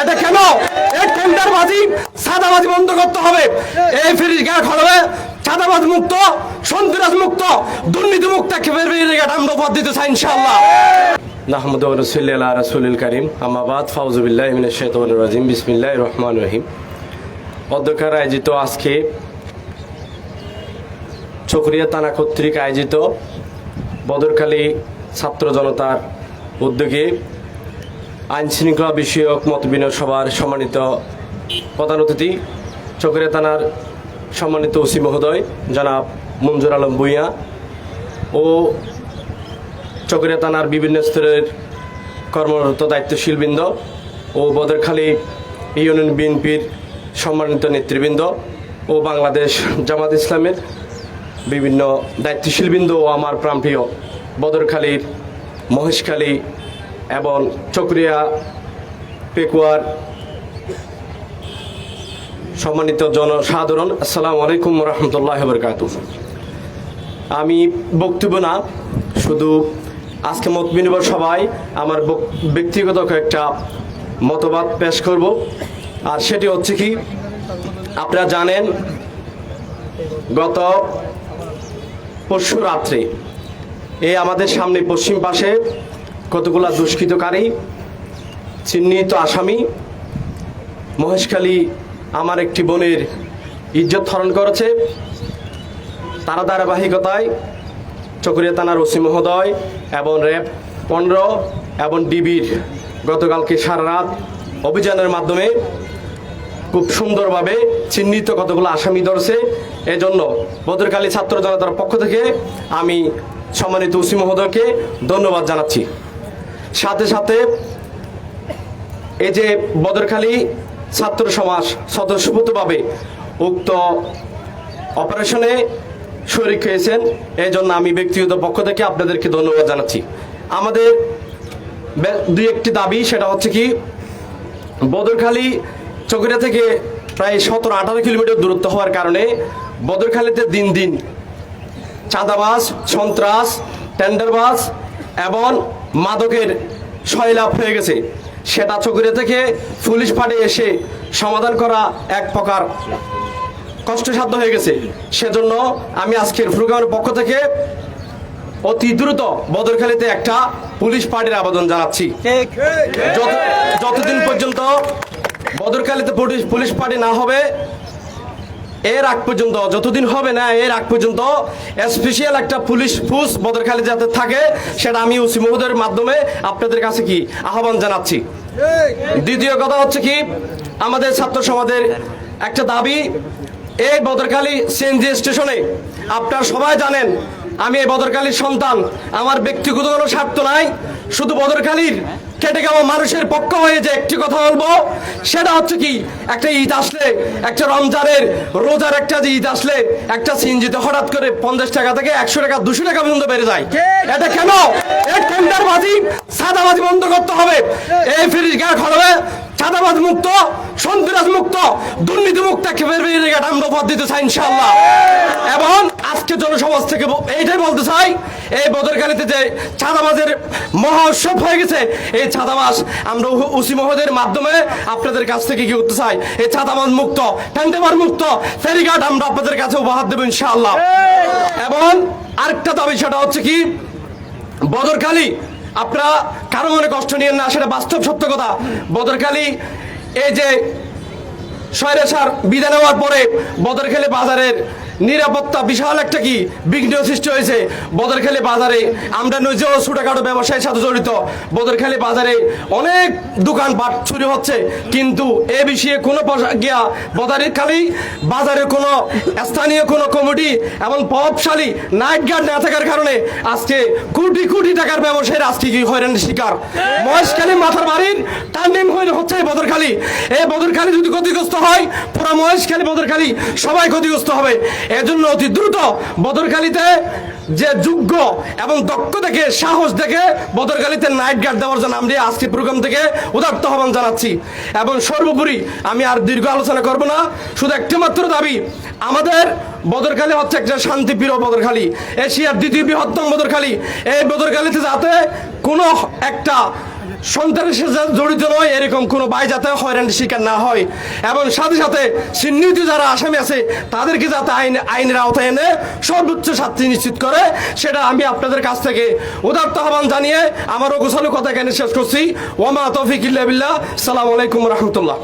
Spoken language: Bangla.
এটা কেন? সাদাবাজি বন্ধ করতে হবে। এই হবে চাঁদাবাজ মুক্ত, সন্ত্রাস মুক্ত, দুর্নীতি মুক্ত আমরা দিতে চাই নাহমদ রসুল্লাহ রসুল করিম আমাবাদ ফাউজুবিল্লাহ মিনের শেতন রাজিম বিসমিল্লাহ রহমান রহিম। অধ্যক্ষার আয়োজিত আজকে চকরিয়া থানা কর্তৃক আয়োজিত বদরখালী ছাত্র জনতার উদ্যোগে আইন শৃঙ্খলা বিষয়ক মত বিনিয়োগ সভার সম্মানিত প্রধান অতিথি চকরিয়া থানার সম্মানিত ওসি মহোদয়, জনাব মঞ্জুর আলম ভূঁইয়া ও চকরিয়া থানার বিভিন্ন স্তরের কর্মরত দায়িত্বশীলবৃন্দ ও বদরখালী ইউনিয়ন বিএনপির সম্মানিত নেতৃবৃন্দ ও বাংলাদেশ জামাত ইসলামের বিভিন্ন দায়িত্বশীলবৃন্দ ও আমার প্রাণপ্রিয় বদরখালীর মহেশখালী এবং চকরিয়া পেকুয়ার সম্মানিত জনসাধারণ, আসসালামু আলাইকুম রহমতুল্লাহ বরকাত আমি বক্তব্য না, শুধু আজকে মত বিনিময় সভায় আমার ব্যক্তিগত কয়েকটা মতবাদ পেশ করব। আর সেটি হচ্ছে কি, আপনারা জানেন, গত পরশু রাত্রে এই আমাদের সামনে পশ্চিম পাশে কতগুলা দুষ্কৃতকারী? চিহ্নিত আসামি। মহেশখালী আমার একটি বোনের ইজ্জত হরণ করেছে। তারা ধারাবাহিকতায় চকরিয়া থানার ওসি মহোদয় এবং র্যাব পনেরো এবং ডিবির গতকালকে সারা রাত অভিযানের মাধ্যমে খুব সুন্দরভাবে চিহ্নিত কতগুলো আসামি ধরছে। এজন্য বদরকালী ছাত্র জনতার পক্ষ থেকে আমি সম্মানিত ওসি মহোদয়কে ধন্যবাদ জানাচ্ছি। সাথে সাথে এই যে বদরখালী ছাত্র সমাজ স্বতঃস্ফূর্তভাবে উক্ত অপারেশনে শরিক হয়েছেন। এই জন্য আমি ব্যক্তিগত পক্ষ থেকে আপনাদেরকে ধন্যবাদ জানাচ্ছি। আমাদের দুই একটি দাবি, সেটা হচ্ছে কি, বদরখালী চকরিয়া থেকে প্রায় সতেরো আঠারো কিলোমিটার দূরত্ব হওয়ার কারণে বদরখালীতে দিন দিন চাঁদাবাস সন্ত্রাস, টেন্ডারবাজ এবং মাদকের সয়লাভ হয়ে গেছে। সেটা চকুরে থেকে পুলিশ ফাটে এসে সমাধান করা এক প্রকার কষ্টসাধ্য হয়ে গেছে। সেজন্য আমি আজকের প্রোগ্রামের পক্ষ থেকে অতি দ্রুত বদরখালীতে একটা পুলিশ পার্টির আবেদন জানাচ্ছি। যতদিন পর্যন্ত বদরখালীতে পুলিশ পার্টি না হবে এর আগ পর্যন্ত, যতদিন হবে না, এর আগ পর্যন্ত স্পেশাল একটা পুলিশ ফোর্স বদরখালী যাতে থাকে, সেটা আমি ওসি মহোদয়ের মাধ্যমে আপনাদের কাছে কি আহ্বান জানাচ্ছি। দ্বিতীয় কথা হচ্ছে কি, আমাদের ছাত্র সমাজের একটা দাবি, এই বদরখালী সিএনজি স্টেশনে, আপনারা সবাই জানেন, আমি এই বদরখালীর সন্তান, আমার ব্যক্তিগত কোনো স্বার্থ নাই, শুধু বদরখালীর কেটে যাওয়া মানুষের পক্ষ হয়ে যে একটি কথা বলব সেটা হচ্ছে কি একটা ঈদ আসলে একটা রমজানের রোজার একটা যে ঈদ আসলে একটা সিএনজিতে হঠাৎ করে পঞ্চাশ টাকা থেকে একশো টাকা দুশো টাকা পর্যন্ত বেড়ে যায়। এটা কেন? এই টেন্ডারবাজি সাদাবাজি বন্ধ করতে হবে। এই ফ্রিজ গ্যাস হবে চাঁদাবাজ মুক্ত সন্ত্রাস মুক্ত দুর্নীতি মুক্ত আমরা পথ দিতে চাই ইনশাল্লাহ এবং আজকে জনসমাজ থেকে এইটাই বলতে চাই, এই বদরকালীতে যে চাঁদাবাজের মহা উৎসব হয়ে গেছে, এই চাঁদাবাজ আমরা উসি মহোদয়ের মাধ্যমে আপনাদের কাছ থেকে কি করতে চাই? এই চাঁদাবাজ মুক্ত টেন্ডারবাজ মুক্ত, ফেরিঘাট আমরা আপনাদের কাছে উপহার দেবো ইনশাআল্লাহ। এবং আরেকটা দাবি, সেটা হচ্ছে কি বদরকালী আপনারা কারও মনে কষ্ট নিয়েন না, সেটা বাস্তব সত্য কথা। বদরকালী এই যে সয়রেশার বিদায় নেওয়ার পরে বদরখালী বাজারের নিরাপত্তা বিশাল একটা কি বিঘ্ন সৃষ্টি হয়েছে। বদরখালী বাজারে আমরা নিজেও ছোটখাটো ব্যবসায়ের সাথে জড়িত। বদরখালী বাজারে অনেক দোকানপাট চুরি হচ্ছে। কিন্তু এ বিষয়ে কোনো গিয়া বদরখালী বাজারে কোনো স্থানীয় কোনো কমিটি এবং প্রভাবশালী নাইট গার্ড না থাকার কারণে আজকে কোটি কোটি টাকার ব্যবসায়ীর আজকে কি হয়রানির শিকার। মহেশখালী মাথার বাড়ির টার্নিং হয়ে হচ্ছে বদরখালী। এই বদরখালী যদি ক্ষতিগ্রস্ত হয়, পুরো মহেশখালী বদরখালী সবাই ক্ষতিগ্রস্ত হবে। এজন্য অতি দ্রুত বদরখালীতে যে যোগ্য এবং দক্ষ থেকে সাহস দেখে বদরখালীতে নাইট গার্ড দেওয়ার জন্য আমি আজকে প্রোগ্রাম থেকে উদার্ত আহ্বান জানাচ্ছি। এবং সর্বোপরি আমি আর দীর্ঘ আলোচনা করব না, শুধু একটা মাত্র দাবি, আমাদের বদরখালী হচ্ছে একটা শান্তিপ্রিয় বদরখালী এশিয়ার দ্বিতীয় বৃহত্তম বদরখালী এই বদরখালীতে যাতে কোনো একটা সন্ত্রাসের সাথে জড়িত নয়, এরকম কোনো ভাই যাতে হয়রানির শিকার না হয়। এবং সাথে সাথে চিহ্নিত যারা আসামি আছে, তাদেরকে যাতে আইন, আইনের আওতায় এনে সর্বোচ্চ শাস্তি নিশ্চিত করে, সেটা আমি আপনাদের কাছ থেকে উদার্ত আহ্বান জানিয়ে আমার গোসালু কথা এখানে শেষ করছি। ওমা তফিক সালাম আলাইকুম রহমতুল্লাহ।